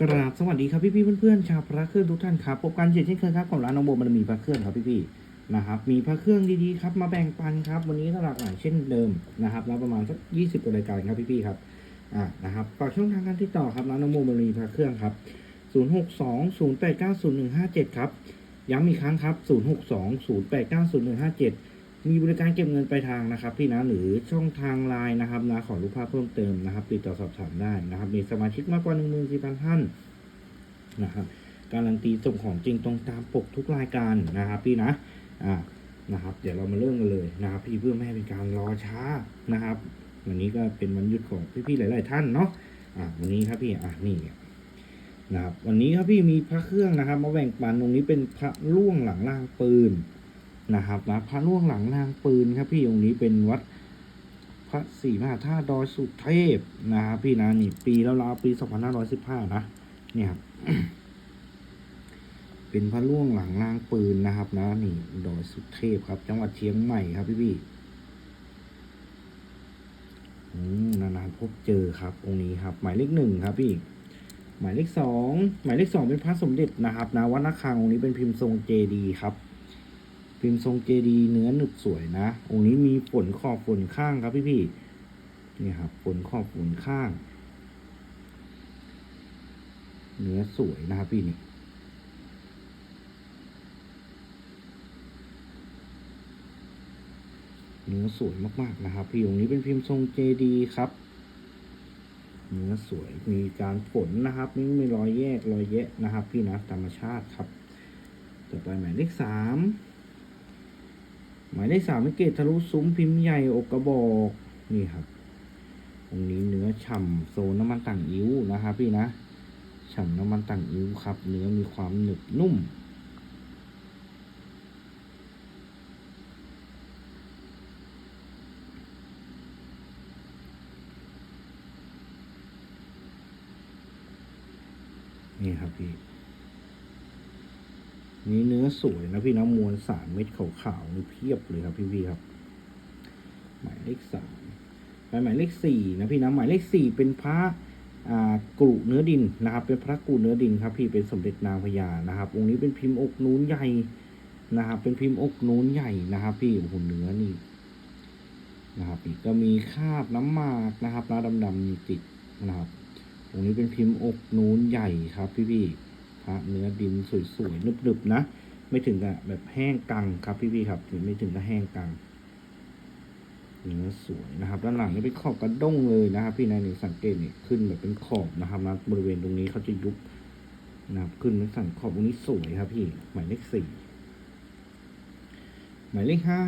กราบสวัสดีครับพี่พี่เพื่อนๆชาวพระเครื่องทุกท่านครับพบกันเช่นเคยครับของร้านน้องโบมันมีพระเครื่องครับพี่พี่ๆนะครับมีพระเครื่องดีๆครับมาแบ่งปันครับ วันนี้ก็หลากหลายเช่นเดิมนะครับแล้วประมาณสักยี่สิบรายการครับพี่พี่ๆครับอ่านะครับฝากช่องทางการติดต่อครับร้านน้องโบมันมีพระเครื่องครับศูนย์หกสองศูนย์แปดเก้าศูนย์หนึ่งห้าเจ็ดครับย้ำอีกครั้งครับศูนย์หกสองศูนย์แปดเก้าศูนย์หนึ่งห้าเจ็ด มีบริการเก็บเงินปลายทางนะครับ พี่นะหรือช่องทางไลน์นะครับนะขอรูปภาพเพิ่มเติมนะครับ ติดต่อสอบถามได้นะครับ มีสมาชิกมากกว่าหนึ่งหมื่นสี่พันท่านนะครับการันตีส่งของจริงตรงตามปกทุกรายการนะครับ พี่นะอ่านะครับ เดี๋ยวเรามาเริ่มกันเลยนะครับ พี่เพื่อไม่ให้เป็นการรอช้านะครับ วันนี้ก็เป็นวันหยุดของพี่ๆหลาย ๆ ท่านเนาะอ่าวันนี้ครับพี่อะนี่นะครับวันนี้ครับพี่มีพระเครื่องนะครับ มาแบ่งปันตรงนี้เป็นพระล่วงหลังล่างปืน นะครับนะพระล่วงหลังล่างปืนครับพี่องค์นี้เป็นวัดพระศรีมหาธาตุดอยสุเทพนะครับพี่นะนี่ปีแล้วราวปี2515นะเนี่ยครับเป็นพระล่วงหลังล่างปืนนะครับนะนี่ดอยสุเทพครับ จังหวัดเชียงใหม่ครับพี่พี่นานๆพบเจอครับองค์นี้ครับ หมายเลขหนึ่งครับพี่ หมายเลขสองหมายเลขสองเป็นพระสมเด็จนะครับนะวัดนาคางองค์นี้เป็นพิมพ์ทรงเจดีครับ พิมพ์ทรงเจดีเนื้อหนึบสวยนะ องค์นี้มีฝนขอบฝนข้างครับพี่พี่นี่ครับฝนขอบฝนข้าง เนื้อสวยนะครับพี่นี่เนื้อสวยมากๆนะครับ พี่องค์นี้เป็นพิมพ์ทรงเจดีครับ เนื้อสวยมีการฝนนะครับไม่มีรอยแยกรอยแยะนะครับ พี่นะธรรมชาติครับ ต่อไปหมายเลขสาม หมายเลขสามเป็นเกตทะลุซุ้มพิมพ์ใหญ่อกกระบอกนี่ครับองนี้เนื้อฉ่ำโซนน้ำมันต่างอิ้วนะครับพี่นะฉ่ำน้ำมันต่างอิ้วครับ เนื้อมีความหนึบนุ่ม นี่ครับพี่ นี่เนื้อสวยนะพี่นะมวลสามเม็ดขาวๆนี่เพียบเลยครับพี่พี่ครับ หมายเลขสามไปหมายเลขสี่นะพี่นะหมายเลขสี่เป็นพระกรุเนื้อดินนะครับ เป็นพระกรุเนื้อดินครับ พี่เป็นสมเด็จนางพญานะครับ องค์นี้เป็นพิมพ์อกนูนใหญ่นะครับ เป็นพิมพ์อกนูนใหญ่นะครับ พี่โอ้โหเนื้อนี่นะครับก็มีคราบน้ำหมากนะครับน้ำดำๆมีติดนะครับ ตรงนี้เป็นพิมพ์อกนูนใหญ่ครับพี่พี่ๆะเนื้อดินสวยๆนึบๆนะ ไม่ถึงกับแบบแห้งกังครับพี่พี่ๆครับถึงไม่ถึงกับแห้งกังเนื้อสวยนะครับ ด้านหลังนี่เป็นขอบกระด้งเลยนะครับ พี่นายนี่สังเกตนี่ขึ้นแบบเป็นขอบนะครับนะบริเวณตรงนี้เขาจะยุบนะครับ ขึ้นเป็นสันขอบตรงนี้สวยครับ พี่หมายเลขสี่หมายเลขห้า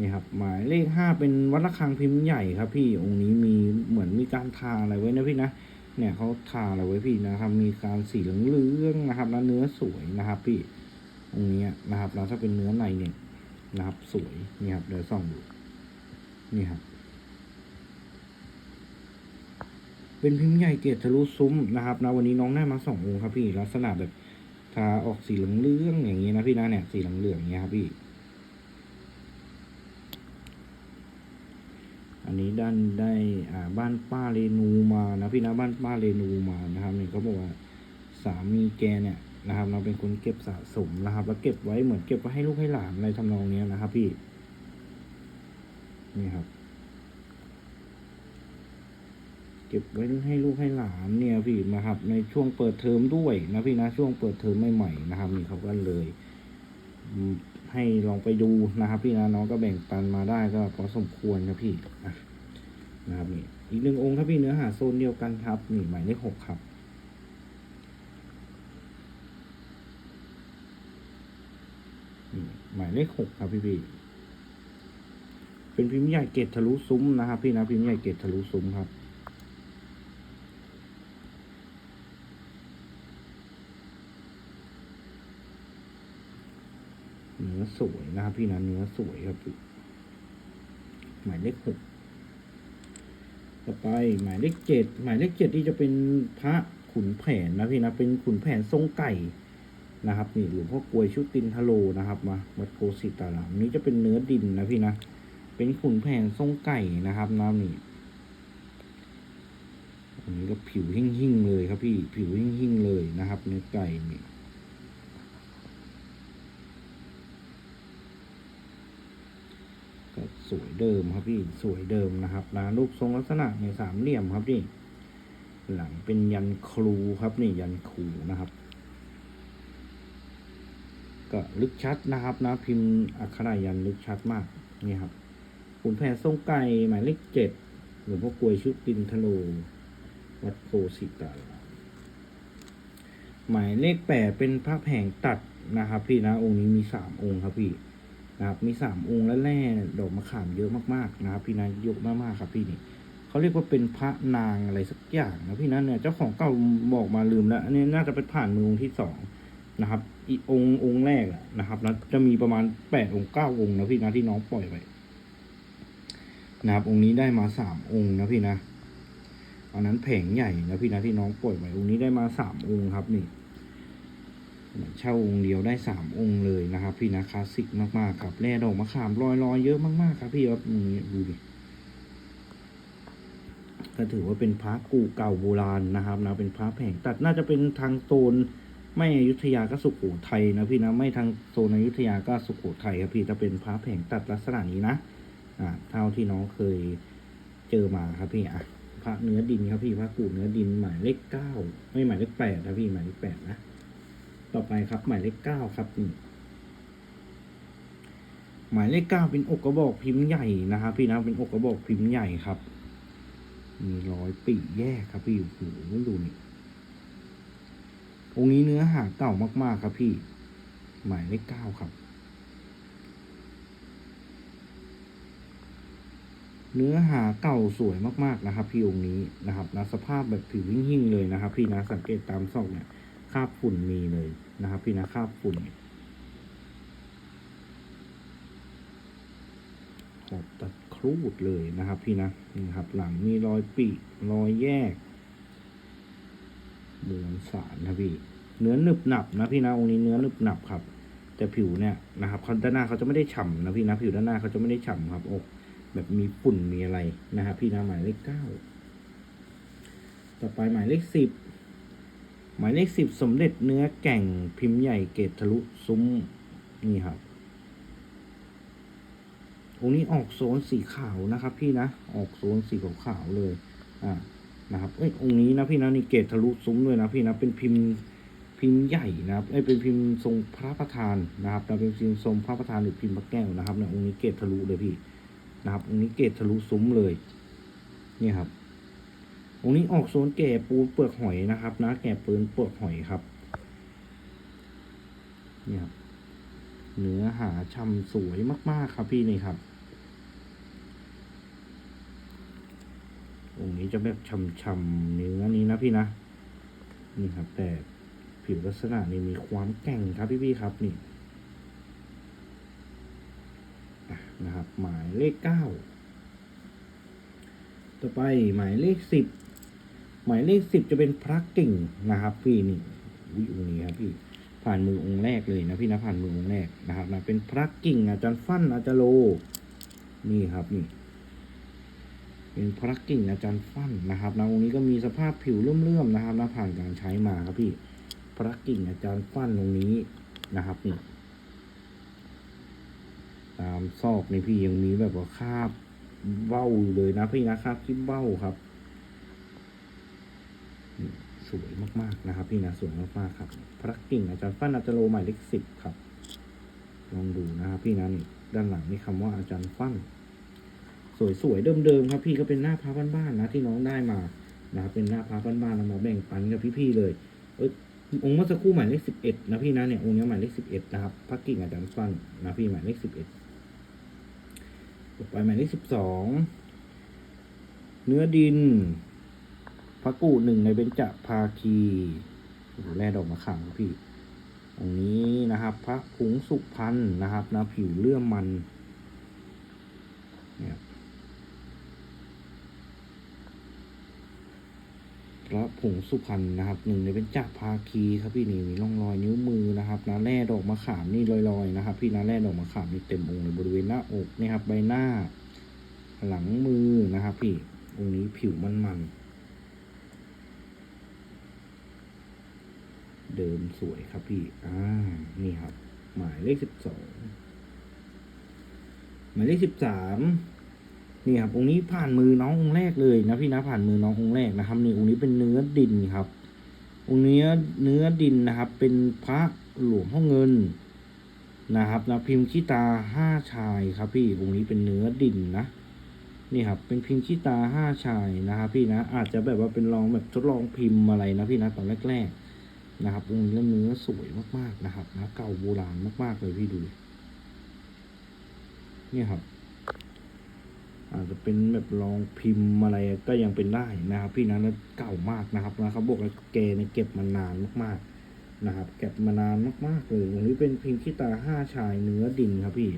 นี่ครับ หมายเลขห้าเป็นวัดระฆังพิมพ์ใหญ่ครับ พี่องค์นี้มีเหมือนมีการทาอะไรไว้นะพี่นะ เนี่ยเขาทาอะไรไว้พี่นะครับ มีการสีเหลืองๆนะครับ แล้วเนื้อสวยนะครับ พี่องนี้นะครับ แล้วถ้าเป็นเนื้อในเนี่ยนะครับ สวยนี่ครับเดี๋ยวส่องดูนี่ครับ เป็นพิมพ์ใหญ่เกตทะลุซุ้มนะครับนะวันนี้น้องได้มาสององค์ครับพี่ลักษณะแบบทาออกสีเหลืองๆอย่างนี้นะพี่นะเนี่ยสีเหลืองๆอย่างเงี้ครับพี่ นนี้ด้านได้อ่าบ้านป้าเรนูมานะพี่นะบ้านป้าเรนูมานะครับเนี่ยเขาบอกว่าสามีแกเนี่ยนะครับ เราเป็นคนเก็บสะสมนะครับ แล้วเก็บไว้เหมือนเก็บไว้ให้ลูกให้หลานอะไรทำนองเนี้ยนะครับ พี่ นี่ครับ เก็บไว้ให้ลูกให้หลานเนี่ยพี่นะครับ ในช่วงเปิดเทอมด้วยนะพี่นะช่วงเปิดเทอมใหม่ๆนะครับนี่เขาก็เลยอืม ให้ลองไปดูนะครับ พี่นะน้องก็แบ่งปันมาได้ก็พอสมควรครับพี่อะนะครับนี่อีกหนึ่งองค์ครับพี่เนื้อหาโซนเดียวกันครับนี่หมายเลขหกครับนี่หมายเลขหกครับพี่พี่เป็นพิมพ์ใหญ่เกตทะลุซุ้มนะครับ พี่นะพิมพ์ใหญ่เกตทะลุซุ้มครับ เนื้ อสวยนะครับ พี่นะเนื้อสวยครับหมายเลขหกต่อไปหมายเลขเจ็ดหมายเลขเจ็ดที่จะเป็นพระขุนแผนนะพี่นะเป็นขุนแผนทรงไก่นะครับ นี่หลวงพ่อกลวยชุดตินทะโลนะครับมาวัดโพสิตารามนี้จะเป็นเนื้อดินนะพี่นะเป็นขุนแผนทรงไก่นะครับน้ำนี่อันนี้ก็ผิวหิ่งๆเลยครับพี่ผิวหิ่งๆเลยนะครับ เนื้อไก่นี่ ก็สวยเดิมครับพี่สวยเดิมนะครับนะรูปทรงลักษณะในสามเหลี่ยมครับนี่ หลังเป็นยันครูครับนี่ยันครูนะครับ ก็ลึกชัดนะครับนะพิมพ์อักขระยันลึกชัดมากนี่ครับขุนแผนทรงไก่หมายเลขเจ็ดหลวงพ่อกลวยชุดปินธนูวัดโพสิตาหมายเลขแปดเป็นพระแผงตัดนะครับ พี่นะองค์นี้มีสามองค์ครับพี่ นะครับมีสามองค์และแร่ดอกมะขามเยอะมากๆนะครับพี่นะเยอะมากๆครับพี่นี่เขาเรียกว่าเป็นพระนางอะไรสักอย่างนะพี่นะเนี่ยเจ้าของเก่าบอกมาลืมแล้วอันนี้น่าจะเป็นผ่านมือองค์ที่สองนะครับ อีองค์องค์แรกอะนะครับนะจะมีประมาณแปดองค์เก้าองค์นะพี่นะที่น้องปล่อยไปนะครับ องค์นี้ได้มาสามองค์นะพี่นะอันนั้นแผงใหญ่นะพี่นะที่น้องปล่อยไปองค์นี้ได้มาสามองค์ครับนี่ เช่าองค์เดียวได้สามองค์เลยนะครับ พี่นะคลาสสิกมากๆครับแร่ดอกมะขามลอยลอยๆเยอะมากๆครับพี่ครับนี้ดูดิก็ถือว่าเป็นพระกูเก่าโบราณนะครับนะเป็นพระแผงตัดน่าจะเป็นทางโซนไม่อยุธยาก็สุโขทัยนะพี่นะไม่ทางโซนอยุธยาก็สุโขทัยครับพี่จะเป็นพระแผงตัดลักษณะนี้นะอ่าเท่าที่น้องเคยเจอมาครับพี่อะพระเนื้อดินครับพี่พระกูเนื้อดินหมายเลขเก้าไม่หมายเลขแปดนะพี่หมายเลขแปดนะ ต่อไปครับ หมายเลขเก้าครับนี่หมายเลขเก้าเป็นอกกระบอกพิมพ์ใหญ่นะครับ พี่นะเป็นอกกระบอกพิมพ์ใหญ่ครับ มีรอยปีแยกครับพี่โอ้โหดูนี่องค์นี้เนื้อหาเก่ามากๆครับพี่ หมายเลขเก้าครับ เนื้อหาเก่าสวยมากๆนะครับ พี่องค์นี้นะครับนะสภาพแบบผิวหิ่งๆเลยนะครับ พี่นะสังเกตตามซอกเนี่ยคราบฝุ่นมีเลย นะครับ พี่นะคราบฝุ่นขอบตัดครูดเลยนะครับ พี่นะนี่ครับ หลังมีรอยปีรอยแยกมวลสารนะพี่ เนื้อหนึบหนับนะพี่นะองค์นี้เนื้อหนึบหนับครับ แต่ผิวเนี่ยนะครับด้านหน้าเขาจะไม่ได้ฉ่ำนะพี่นะผิวด้านหน้าเขาจะไม่ได้ฉ่ำครับอกแบบมีฝุ่นมีอะไรนะครับพี่นะหมายเลขเก้าต่อไปหมายเลขสิบ หมายเลขสิบสมเด็จเนื้อแก่งพิมพ์ใหญ่เกตทะลุซุ้มนี่ครับองนี้ออกโซนสีขาวนะครับ พี่นะออกโซนสีขาวๆเลยอ่านะครับเอ้ยองนี้นะพี่นะนี่เกตทะลุซุ้มด้วยนะพี่นะเป็นพิมพ์พิมพ์ใหญ่นะครับไอ้ยเป็นพิมพ์ทรงพระประธานนะครับนะเป็นพิมพ์ทรงพระประธานหรือพิมพ์พระแก้วนะครับเนี่ยองนี้เกตทะลุเลยพี่นะครับองนี้เกตทะลุซุ้มเลยนี่ครับ องค์นี้ออกโซนแก่ปูเปลือกหอยนะครับ นะ แก่ปืนเปลือกหอยครับนี่ครับเนื้อหาช่ำสวยมาก ๆ ครับพี่นี่ครับ องค์นี้จะแบบช่ำๆเนื้อนี้นะพี่นะ นี่ครับ แต่ผิวลักษณะนี้มีความแก่งครับพี่ๆครับนี่นะครับ หมายเลขเก้าต่อไปหมายเลขสิบ หมายเลขสิบจะเป็นพระกิ่งนะครับ พี่นี่วิองนี้ครับพี่ผ่านมือองค์แรกเลยนะพี่นะผ่านมือองค์แรกนะครับนะเป็นพระกิ่งอาจารย์ฟั่นอาจารย์โล นี่ครับนี่ เป็นพระกิ่งอาจารย์ฟั่นนะครับนะองค์นี้ก็มีสภาพผิวเลื่อมๆนะครับนะผ่านการใช้มาครับพี่ พระกิ่งอาจารย์ฟั่นตรงนี้นะครับนี่ตามซอกในพี่ยังมีแบบว่าคาบเบ้าอยู่เลยนะพี่นะคราบที่เบ้าครับ สวยมากๆนะครับ พี่นะสวยมากๆครับ พระกิ่งอาจารย์ฟันอาจารย์โลหมายเลขสิบครับ ลองดูนะครับพี่นะนี่ด้านหลังนี่คำว่าอาจารย์ฟันสวยๆเดิมๆครับ พี่ก็เป็นหน้าพระบ้านๆนะที่น้องได้มานะครับเป็นหน้าพระบ้านๆนำมาแบ่งปันกับพี่ๆเลย เอยองค์เมื่อสักครู่หมายเลขสิบเอ็ดนะพี่นะเนี่ยองค์นี้หมายเลขสิบเอ็ดนะครับพระกิ่งอาจารย์ฟันนะพี่หมายเลขสิบเอ็ดต่อไปหมายเลขสิบสองเนื้อดิน พระกูหนึ่งในเบญจภาคีโอ้โหแร่ดอกมะขามพี่องนี้นะครับ พระผงสุพรรณนะครับนะผิวเลื่อมมันเนี่ยพระผงสุพรรณนะครับหนึ่งในเป็นจักรภาคีครับพี่นี่มีร่องรอยนิ้วมือนะครับนะแร่ดอกมะขามนี่ลอยๆนะครับ พี่นะแร่ดอกมะขามนี่เต็มองค์เลยบริเวณหน้าอกนี่ครับใบหน้า หลังมือนะครับ พี่องค์นี้ผิวมันๆ เดิมสวยครับพี่ อ่า นี่ครับ หมายเลขสิบสอง หมายเลขสิบสามนี่ครับองค์นี้ผ่านมือน้ององค์แรกเลยนะพี่นะผ่านมือน้ององค์แรกนะครับนี่องค์นี้เป็นเนื้อดินครับ องค์เนื้อเนื้อดินนะครับ เป็นพระหลวงพ่อเงินนะครับนะพิมพ์ขี้ตาห้าชายครับ พี่องค์นี้เป็นเนื้อดินนะนี่ครับ เป็นพิมพ์ขี้ตาห้าชายนะครับพี่นะอาจจะแบบว่าเป็นลองแบบทดลองพิมพ์อะไรนะพี่นะตอนแรกๆ นะครับองค์นี้เนื้อสวยมากๆนะครับนะเก่าโบราณมากๆเลยพี่ดูเนี่ยครับ อาจจะเป็นแบบลองพิมพ์อะไรก็ยังเป็นได้นะครับ พี่นะแล้วเก่ามากนะครับนะเขาบอกว่าแกเนี่ยเก็บมานานมากๆนะครับ เก็บมานานมากๆเลยตรงนี้เป็นพิมพ์ขี้ตาห้าชายเนื้อดินครับพี่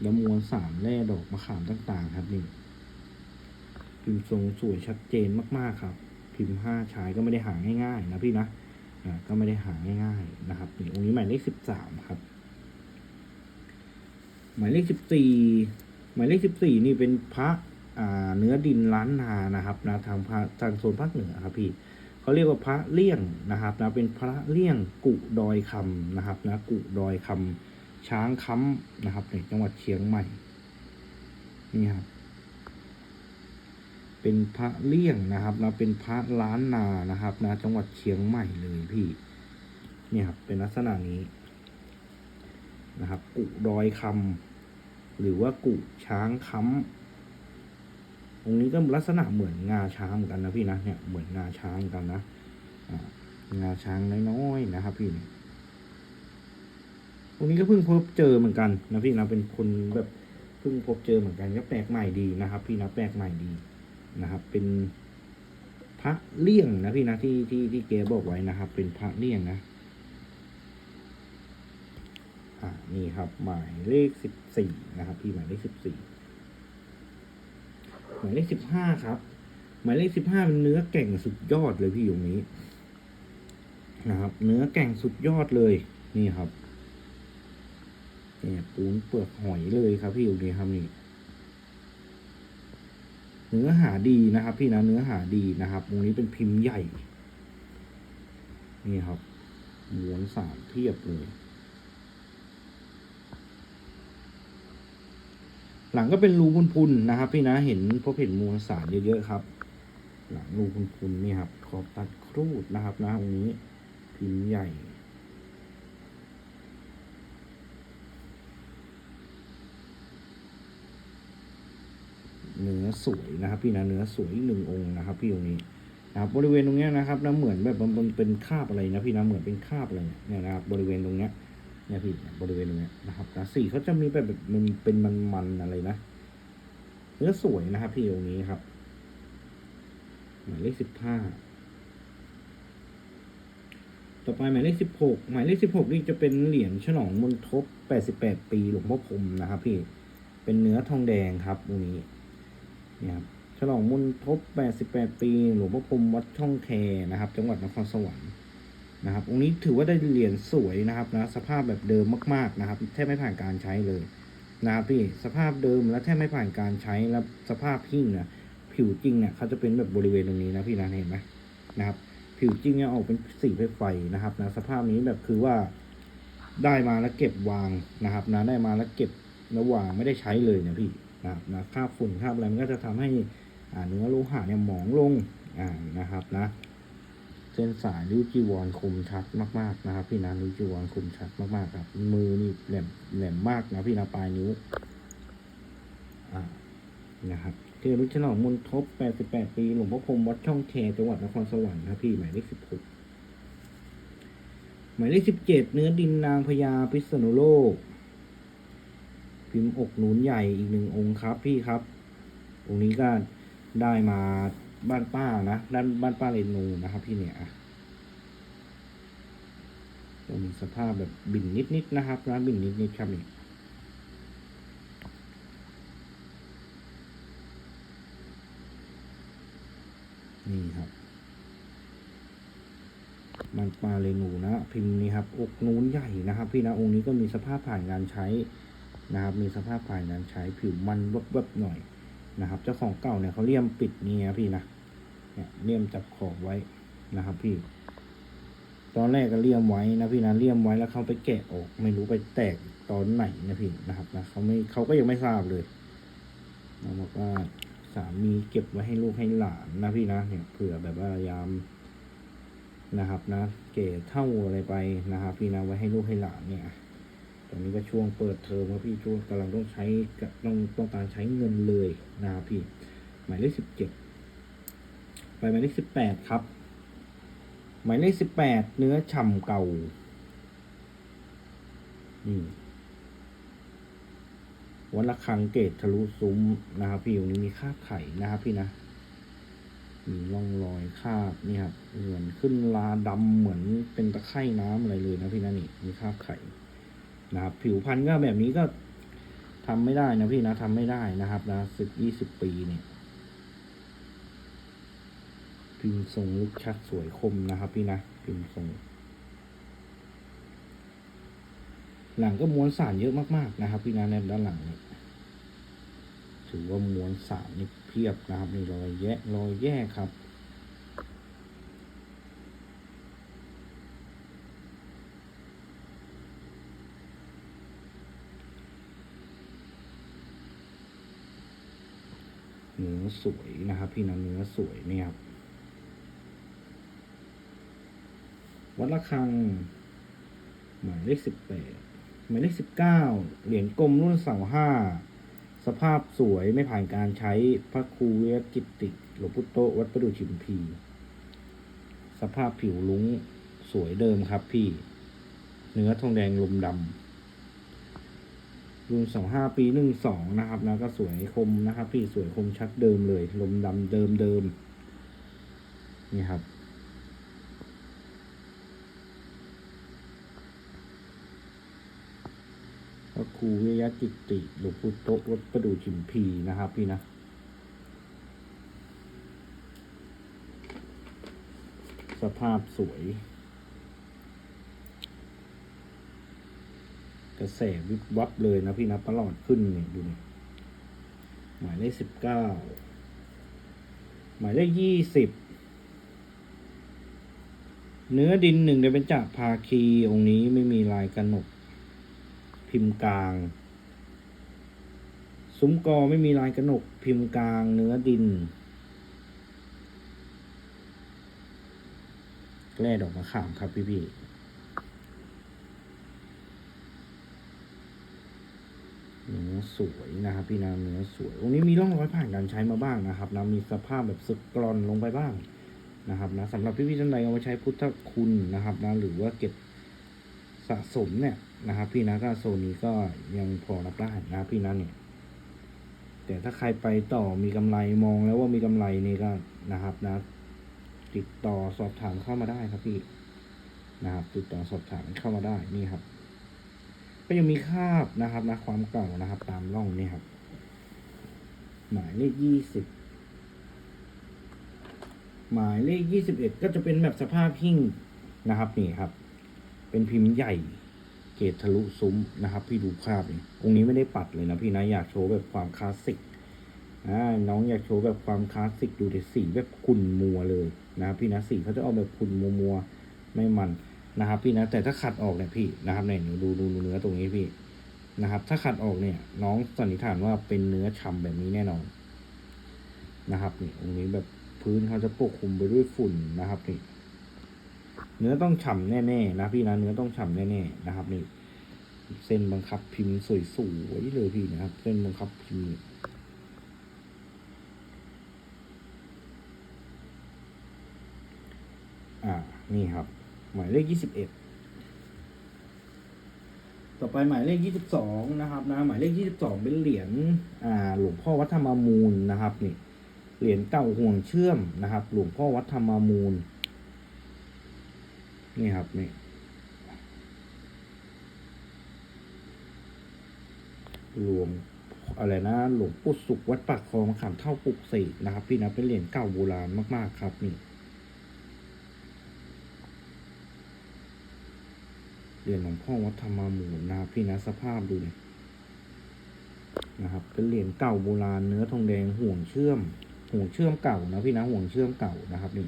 แล้วมวลสามแร่ดอกมะขามต่างๆ ครับนี่พิมพ์ทรงสวยชัดเจนมากๆครับ พิมพ์ห้าชายก็ไม่ได้หาง่ายๆนะพี่นะ ก็ไม่ได้หาง่ายๆนะครับนี่องค์นี้หมายเลขสิบสามครับ หมายเลขสิบสี่หมายเลขสิบสี่นี่เป็นพระอ่าเนื้อดินล้านนานะครับนะทางภาทางโซนภาคเหนือครับพี่เขาเรียกว่าพระเลี่ยงนะครับนะเป็นพระเลี่ยงกุดอยคำนะครับนะกุดอยคำช้างค้ำนะครับในจังหวัดเชียงใหม่นี่ครับ เป็นพระเลี่ยงนะครับนะเป็นพระล้านนานะครับนะจังหวัดเชียงใหม่เลยพี่เนี่ยครับเป็นลักษณะนี้นะครับ กุดอยคำหรือว่ากุช้างค้ำองนี้ก็ลักษณะเหมือนงาช้างเหมือนกันนะพี่นะเนี่ยเหมือนงาช้างกันนะงาช้างน้อยๆนะครับพี่เนี่ยองนี้ก็เพิ่งพบเจอเหมือนกันนะพี่นะเป็นคนแบบเพิ่งพบเจอเหมือนกันก็แปลกใหม่ดีนะครับ พี่นะแปลกใหม่ดี นะครับ เป็นพระเลี่ยงนะพี่นะที่ที่ที่เกบอกไว้นะครับ เป็นพระเลี่ยงนะอ่านี่ครับ หมายเลขสิบสี่นะครับ พี่หมายเลขสิบสี่หมายเลขสิบห้าครับ หมายเลขสิบห้าเป็นเนื้อแก่งสุดยอดเลยพี่อยู่นี้นะครับ เนื้อแก่งสุดยอดเลยนี่ครับเนี่ยปูนเปลือกหอยเลยครับพี่อยู่นี้ครับนี่ เนื้อหาดีนะครับ พี่นะเนื้อหาดีนะครับตรงนี้เป็นพิมพ์ใหญ่ นี่ครับม้วนสามเทียบเลยหลังก็เป็นรูพุนๆนะครับ พี่นะเห็นพบเห็นมวลสารเยอะๆครับ หลังรูพุนๆนี่ครับขอบตัดครูดนะครับนะตรงนี้พิมพ์ใหญ่ เนื้อสวยนะครับ พี่นะเนื้อสวยหนึ่งองค์นะครับ พี่ตรงนี้นะครับบริเวณตรงเนี้ยนะครับนะเหมือนแบบมันเป็นคาบอะไรนะพี่นะเหมือนเป็นคาบอะไรเนี่ยนะครับบริเวณตรงเนี้ยเนี่ยพี่บริเวณตรงเนี้ยนะครับนะสีเขาจะมีแบบแบบมันเป็นมันๆอะไรนะเนื้อสวยนะครับ พี่ตรงนี้ครับหมายเลขสิบห้าต่อไปหมายเลขสิบหกหมายเลขสิบหกนี่จะเป็นเหรียญฉลองมนทบแปดสิบแปดปีหลวงพ่อพรมนะครับ พี่เป็นเนื้อทองแดงครับตรงนี้ นี่ยครับฉลองมนทบแปดสิบแปดปี หลวงพ่อพรมวัดช่องแคนะครับ จังหวัดนครสวรรค์นะครับองค์นี้ถือว่าได้เหรียญสวยนะครับนะสภาพแบบเดิมมาก ๆนะครับ แทบไม่ผ่านการใช้เลยนะครับพี่สภาพเดิมและแทบไม่ผ่านการใช้แล้วสภาพหิ้งเนี่ยผิวจริงเนี่ยเขาจะเป็นแบบบริเวณตรงนี้นะพี่นะเห็นไหมนะครับ ผิวจริงเนี่ยออกเป็นสีไฟนะครับนะสภาพนี้แบบคือว่าได้มาแล้วเก็บวางนะครับนะได้มาแล้วเก็บแล้ววางไม่ได้ใช้เลยเนี่ยพี่ นะครับนะคราบฝุ่นคราบอะไรมันก็จะทำให้อ่าเนื้อโลหะเนี่ยหมองลงอ่านะครับนะเส้นสายริ้วจีวรคมชัดมากๆนะครับ พี่นะริ้วจีวรคมชัดมากๆครับ มือนี่แหลมแหลมมากนะพี่นะปลายนิ้วอ่านะครับเทรุชนองมนทบ 88 ปีหลวงพ่อพรมวัดช่องแคจังหวัดนครสวรรค์ครับพี่หมายเลข 16 หมายเลข 17 เนื้อดินนางพญาพิษณุโลก พิมพ์อกหนุนใหญ่อีกหนึ่งองค์ครับพี่ครับ องค์นี้ก็ได้มาบ้านป้านะด้านบ้านป้าเรนูนะครับ พี่เนี่ยจะมีสภาพแบบบินนิดๆนะครับนะบินนิดๆครับนี่นี่ครับ มันปลาเรนูนะ พิมพ์นี้ครับอกนูนใหญ่นะครับ พี่นะองค์นี้ก็มีสภาพผ่านการใช้ นะครับมีสภาพผ่านการใช้ผิวมันแวบๆหน่อยนะครับ เจ้าของเก่าเนี่ยเขาเลี่ยมปิดเนี่นะพี่นะเนี่ยเลี่ยมจับขอบไว้นะครับ พี่ ตอนแรกก็เลี่ยมไว้นะพี่นะเลี่ยมไว้แล้วเขาไปแกะออก ไม่รู้ไปแตกตอนไหนนะพี่นะครับนะเขาไม่เขาก็ยังไม่ทราบเลยนะบอกว่าสามีเก็บไว้ให้ลูกให้หลานนะพี่นะเนี่ยเผื่อแบบว่ายามนะครับนะ เก๋เท่าอะไรไปนะครับ พี่นะไว้ให้ลูกให้หลานเนี่ย อนนี้ก็ช่วงเปิดเทอมครับพี่ช่วงกำลังต้องใช้ต้องต้องการใช้เงินเลยนะครับพี่ หมายเลขสิบเจ็ดไปหมายเลขสิบแปดครับ หมายเลขสิบแปดเนื้อฉ่ำเก่านี่วันละครังเกตทะลุซุ้มนะครับพี่อยู่นี้มีคาบไข่นะครับพี่นะมีร่องรอยคาบนี่ครับเหมือนขึ้นลาดำเหมือนเป็นตะไคร่น้ำอะไรเลยนะพี่นะนี่มีคาบไข่ นะครับผิวพันธุ์ก็แบบนี้ก็ทำไม่ได้นะพี่นะทำไม่ได้นะครับนะสิบยี่สิบปีเนี่ยพิมพ์ทรงลึกชัดสวยคมนะครับ พี่นะพิมพ์ทรง หลังก็ม้วนสารเยอะมากๆนะครับ พี่นะในด้านหลังเนี่ยถือว่าม้วนสารนี่เพียบนะครับนี่รอยแยะรอยแยกครับ เนื้อสวยนะครับ พี่นะเนื้อสวยเนี่ยครับวัดระฆังหมายเลขสิบแปดหมายเลขสิบเก้าเหรียญกลมรุ่นเสาห้าสภาพสวยไม่ผ่านการใช้พระครูเวทกิตติหลวงพุทโตวัดประดูชิมพี สภาพผิวลุ้งสวยเดิมครับพี่ เนื้อทองแดงลมดำ รุ่นสองห้าปีหนึ่งสองนะครับนะก็สวยคมนะครับ พี่สวยคมชัดเดิมเลย ลมดำเดิมเดิมนี่ครับ พระครูวิยะจิตติหลวงพุทโตวัดประดูชิมพีนะครับ พี่นะสภาพสวย ระแสวิบวับเลยนะพี่นะตลอดขึ้นเนี่ยดูนี่หมายเลขสิบเก้าหมายเลขยี่สิบเนื้อดินหนึ่งเดเป็นจากภาคีองค์นี้ไม่มีลายกระหนก พิมพ์กลาง ซุ้มกอไม่มีลายกระหนก พิมพ์กลางเนื้อดินแกลดอกมะขามครับพี่พี่ เนื้อสวยนะครับ พี่นาเนื้อสวยองค์นี้มีร่องรอยผ่านการใช้มาบ้างนะครับนะมีสภาพแบบสึกกรอนลงไปบ้างนะครับนะสำหรับพี่พี่ๆท่านใดเอาไว้ใช้พุทธคุณนะครับนะหรือว่าเก็บสะสมเนี่ยนะครับ พี่นะก็โซนนี้ก็ยังพอรับได้นะพี่นะเนี่ยแต่ถ้าใครไปต่อมีกำไรมองแล้วว่ามีกำไรนี่ก็นะครับนะ ติดต่อสอบถามเข้ามาได้ครับพี่นะครับติดต่อสอบถามเข้ามาได้นี่ครับ ก็ยังมีคราบนะครับนะความเก่านะครับ ตามร่องนี่ครับหมายเลขยี่สิบหมายเลขยี่สิบเอ็ดก็จะเป็นแบบสภาพหิ้งนะครับนี่ครับ เป็นพิมพ์ใหญ่เกรดทะลุซุ้มนะครับ พี่ดูภาพนี่องค์นี้ไม่ได้ปัดเลยนะพี่นะอยากโชว์แบบความคลาสสิกอ่าน้องอยากโชว์แบบความคลาสสิกดูแต่สีแบบขุ่นมัวเลยนะครับพี่นะสีเขาจะเอาแบบขุ่นมัวมัวไม่มัน นะครับ พี่นะแต่ถ้าขัดออกเนี่ยพี่นะครับเนี่ยหนูดูดูดูเนื้อตรงนี้พี่นะครับ ถ้าขัดออกเนี่ย น้องสันนิษฐานว่าเป็นเนื้อฉ่ำแบบนี้แน่นอนนะครับนี่ตรงนี้แบบพื้นเขาจะปกคลุมไปด้วยฝุ่นนะครับนี่เนื้อต้องฉ่ำแน่ๆนะพี่นะเนื้อต้องฉ่ำแน่ๆนะครับนี่เส้นบังคับพิมพ์สวยๆเลยพี่นะครับ เส้นบังคับพิมพ์อ่านี่ครับ หมายเลขยี่สิบเอ็ดต่อไปหมายเลขยี่สิบสองนะครับนะหมายเลขยี่สิบสองเป็นเหรียญอ่าหลวงพ่อวัดธรรมมูลนะครับนี่เหรียญเก่าห่วงเชื่อมนะครับ หลวงพ่อวัดธรรมมูลนี่ครับนี่รวมอะไรนะหลวงปู่สุขวัดปากคลองขามเท่าปุกเสกนะครับ พี่นะเป็นเหรียญเก่าโบราณมากๆครับนี่ เหรียญหลวงพ่อวัดธรรมมูลนะพี่นะสภาพดูเนี่ยนะครับเป็นเหรียญเก่าโบราณเนื้อทองแดงห่วงเชื่อม ห่วงเชื่อมเก่านะพี่นะห่วงเชื่อมเก่านะครับนี่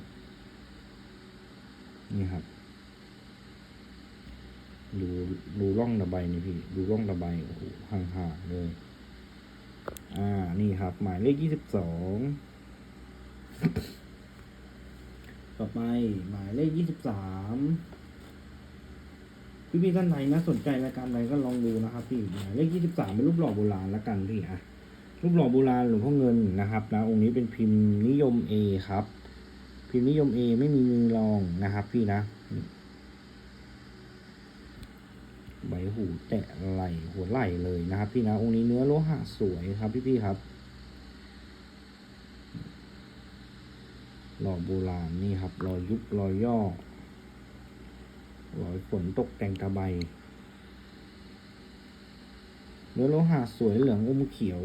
นี่ครับดูดูร่องระบายนี่พี่ ดูร่องระบายโอ้โหห่างๆเลย อ่านี่ครับ หมายเลขยี่สิบสองต่อไปหมายเลขยี่สิบสาม พี่พี่ๆท่านไหนนะสนใจรายการใดก็ลองดูนะครับพี่หมายเลขยี่สิบสามเป็นรูปหล่อโบราณละกันพี่อะรูปหล่อโบราณหลวงพ่อเงินนะครับนะองค์นี้เป็นพิมพ์นิยมเอครับ พิมพ์นิยมเอไม่มีมือรองนะครับ พี่นะใบหูแตะไหลหัวไหลเลยนะครับ พี่นะองค์นี้เนื้อโลหะสวยครับ พี่พี่ๆครับ หล่อโบราณนี่ครับรอยยุบรอยย่อ รอยฝนตกแต่งตะไบเนื้อโลหะสวยเหลืองอมเขียว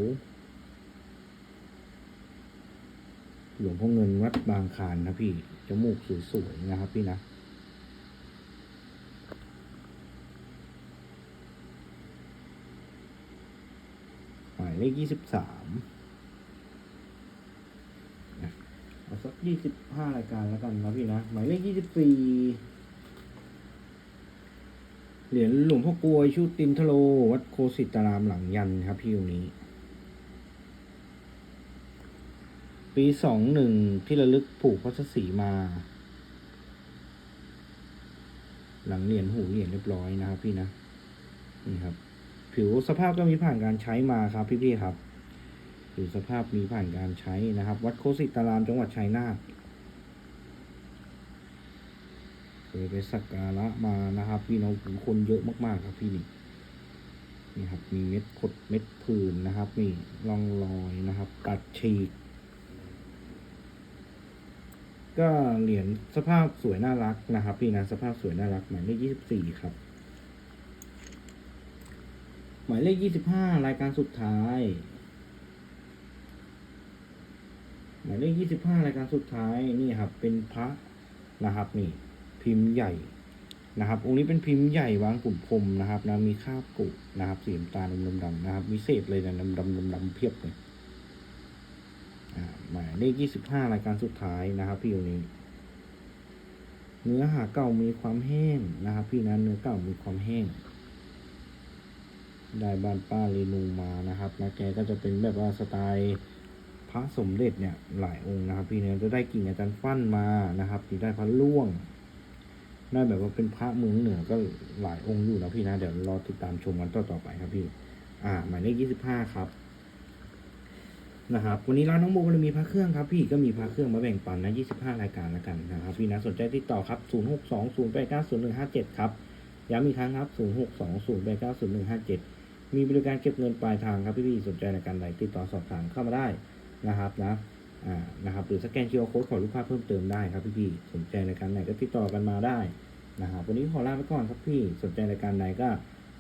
หลวงพ่อเงินวัดบางคานนะพี่ จมูกสวยๆนะครับพี่นะ หมายเลขยี่สิบสามเอาสักยี่สิบห้ารายการแล้วกันนะพี่นะ หมายเลขยี่สิบสี่ เหรียญหลวงพ่อกลวยชุดตินทโล วัดโคสิตารามหลังยันครับพี่ตรงนี้ ปีสองหนึ่งที่ระลึกผูกพระศีมา หลังเหรียญหูเหรียญเรียบร้อยนะครับพี่นะนี่ครับ ผิวสภาพก็มีผ่านการใช้มาครับพี่ๆครับผิวสภาพมีผ่านการใช้นะครับ วัดโคสิตารามจังหวัดชัยนาท เคยไปสักการะมานะครับ พี่น้องคนเยอะมากๆครับพี่นี่นี่ครับมีเม็ดขดเม็ดผื่นนะครับ นี่ร่องรอยนะครับตัดฉีกก็เหรียญสภาพสวยน่ารักนะครับ พี่นะสภาพสวยน่ารักหมายเลขยี่สิบสี่ครับ หมายเลขยี่สิบห้ารายการสุดท้าย หมายเลขยี่สิบห้ารายการสุดท้ายนี่ครับ เป็นพระนะครับนี่ พิมพ์ใหญ่นะครับ องค์นี้เป็นพิมพ์ใหญ่วางปุ่มพรมนะครับนะมีคาบกุนะครับสีน้ำตาลดำดำๆนะครับ วิเศษเลยนะดำดำดำดำๆเพียบเลยอ่าหมายเลขยี่สิบห้ารายการสุดท้ายนะครับ พี่องค์นี้เนื้อหาเก่ามีความแห้งนะครับ พี่นะเนื้อเก่ามีความแห้ง ได้บ้านป้าเรนูมานะครับนะแกก็จะเป็นแบบว่าสไตล์พระสมเด็จเนี่ยหลายองค์นะครับ พี่เนี่ยจะได้กิ่งอาจารย์ฟั่นมานะครับที่ได้พระล่วง ได้แบบว่าเป็นพระเมืองเหนือก็หลายองค์อยู่นะพี่นะ เดี๋ยวรอติดตามชมกันต่อต่อไปครับพี่ อ่า หมายเลขยี่สิบห้าครับนะครับวันนี้ร้านน้องโบมันมีพระเครื่องครับพี่ก็มีพระเครื่องมาแบ่งปันนะยี่สิบห้ารายการแล้วกันนะครับพี่นะสนใจติดต่อครับศูนย์หกสองศูนย์แปดเก้าศูนย์หนึ่งห้าเจ็ดครับย้ำอีกครั้งครับศูนย์หกสองศูนย์แปดเก้าศูนย์หนึ่งห้าเจ็ดมีบริการเก็บเงินปลายทางครับพี่ๆสนใจในการใดติดต่อสอบถามเข้ามาได้นะครับนะ นะครับหรือสแกน QR Code ขอรูปภาพเพิ่มเติมได้ครับพี่ๆสนใจในการไหนก็ติดต่อกันมาได้นะครับวันนี้ขอลาไปก่อนครับพี่สนใจในการใดก็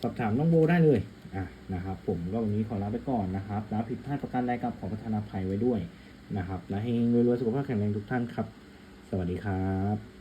สอบถามน้องโบได้เลยอะนะครับผมก็วันนี้ขอลาไปก่อนนะครับนะผิดพลาดประการใดกับขอประทานอภัยไว้ด้วยนะครับนะให้รวยๆสุขภาพแข็งแรงทุกท่านครับ สวัสดีครับ